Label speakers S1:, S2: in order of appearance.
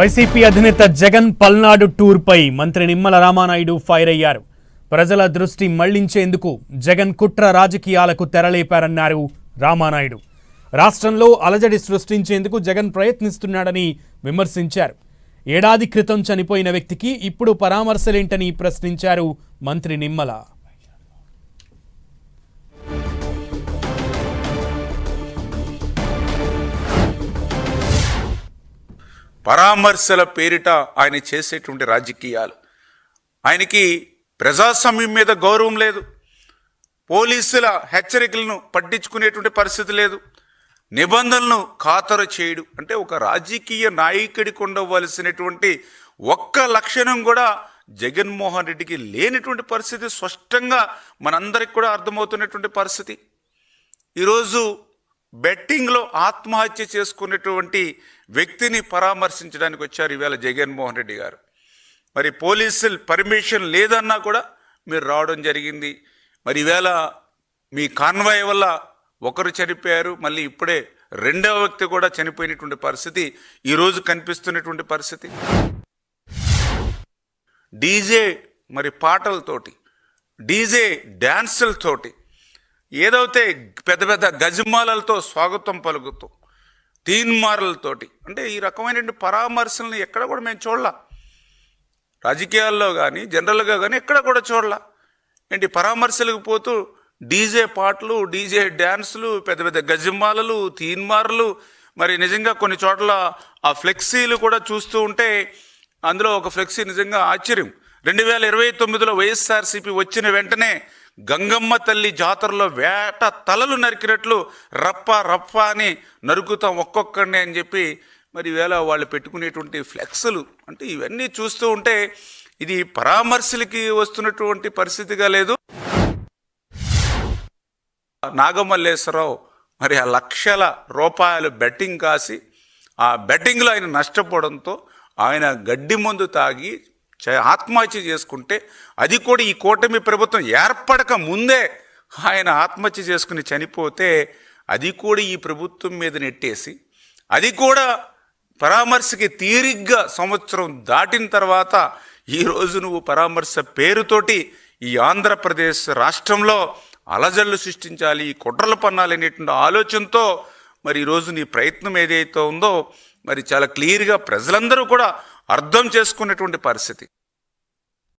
S1: YCP అధినేత జగన్ పల్నాడు టూర్పై మంత్రి Nimmala Ramanaidu fire అయ్యారు ప్రజల దృష్టి మళ్ళించేందుకు జగన్ కుట్ర రాజకీయాలకు తెరలేపారన్నారు రామానాయుడు. రాష్ట్రంలో అలజడి సృష్టించేందుకు జగన్ ప్రయత్నిస్తున్నాడని విమర్శించారు. ఏడాది క్రితం చనిపోయిన వ్యక్తికి ఇప్పుడు పరామర్శలేంటని ప్రశ్నించారు మంత్రి నిమ్మల.
S2: పరామర్శల పేరిట ఆయన చేసేటువంటి రాజకీయాలు. ఆయనకి ప్రజాస్వామ్యం మీద గౌరవం లేదు. పోలీసుల హెచ్చరికలను పట్టించుకునేటువంటి పరిస్థితి లేదు. నిబంధనలను ఖాతరు చేయడు. అంటే ఒక రాజకీయ నాయకుడికి ఉండవలసినటువంటి ఒక్క లక్షణం కూడా జగన్మోహన్ రెడ్డికి లేనటువంటి పరిస్థితి స్పష్టంగా మనందరికి కూడా అర్థమవుతున్నటువంటి పరిస్థితి. ఈరోజు బెట్టింగ్లో ఆత్మహత్య చేసుకున్నటువంటి వ్యక్తిని పరామర్శించడానికి వచ్చారు ఈవేళ జగన్మోహన్ రెడ్డి గారు. మరి పోలీసులు పర్మిషన్ లేదన్నా కూడా మీరు రావడం జరిగింది. మరి ఈవేళ మీ కాన్వాయ్ వల్ల ఒకరు చనిపోయారు మళ్ళీ ఇప్పుడే రెండవ వ్యక్తి కూడా చనిపోయినటువంటి పరిస్థితి ఈరోజు కనిపిస్తున్నటువంటి పరిస్థితి. డీజే మరి పాటలతోటి డీజే డ్యాన్సులతోటి ఏదైతే పెద్ద పెద్ద గజమాలలతో స్వాగతం పలుకుతూ తీన్మార్లతోటి అంటే ఈ రకమైనటువంటి పరామర్శలను ఎక్కడ కూడా మేము చూడలా. రాజకీయాల్లో కానీ జనరల్గా కానీ ఎక్కడ కూడా చూడలా. ఏంటి పరామర్శలకు పోతూ డీజే పాటలు డీజే డ్యాన్సులు పెద్ద పెద్ద గజమాలలు తీన్మార్లు మరి నిజంగా కొన్ని చోట్ల ఆ ఫ్లెక్సీలు కూడా చూస్తూ ఉంటే అందులో ఒక ఫ్లెక్సీ నిజంగా ఆశ్చర్యం. రెండు వేల ఇరవై తొమ్మిదిలో వైఎస్ఆర్సీపీ వచ్చిన వెంటనే గంగమ్మ తల్లి జాతరలో వేట తలలు నరికినట్లు రప్ప రప్ప అని నరుకుతాం ఒక్కొక్కడిని అని చెప్పి మరి వేళ వాళ్ళు పెట్టుకునేటువంటి ఫ్లెక్సులు. అంటే ఇవన్నీ చూస్తూ ఉంటే ఇది పరామర్శలకి వస్తున్నటువంటి పరిస్థితిగా లేదు. నాగమల్లేశ్వరరావు మరి ఆ లక్షల రూపాయలు బెట్టింగ్ కాసి ఆ బెట్టింగ్లో ఆయన నష్టపోవడంతో ఆయన గడ్డి మందు తాగి ఆత్మహత్య చేసుకుంటే అది కూడా ఈ కూటమి ప్రభుత్వం ఏర్పడక ముందే ఆయన ఆత్మహత్య చేసుకుని చనిపోతే అది కూడా ఈ ప్రభుత్వం మీద నెట్టేసి అది కూడా పరామర్శకి తీరిగ్గా సంవత్సరం దాటిన తర్వాత ఈరోజు నువ్వు పరామర్శ పేరుతోటి ఈ ఆంధ్రప్రదేశ్ రాష్ట్రంలో అలజళ్ళు సృష్టించాలి కుట్రలు పన్నాలి అనేటువంటి ఆలోచనతో మరి ఈరోజు నీ ప్రయత్నం ఏదైతే ఉందో మరి చాలా క్లియర్గా ప్రజలందరూ కూడా అర్థం చేసుకునేటువంటి పరిస్థితి.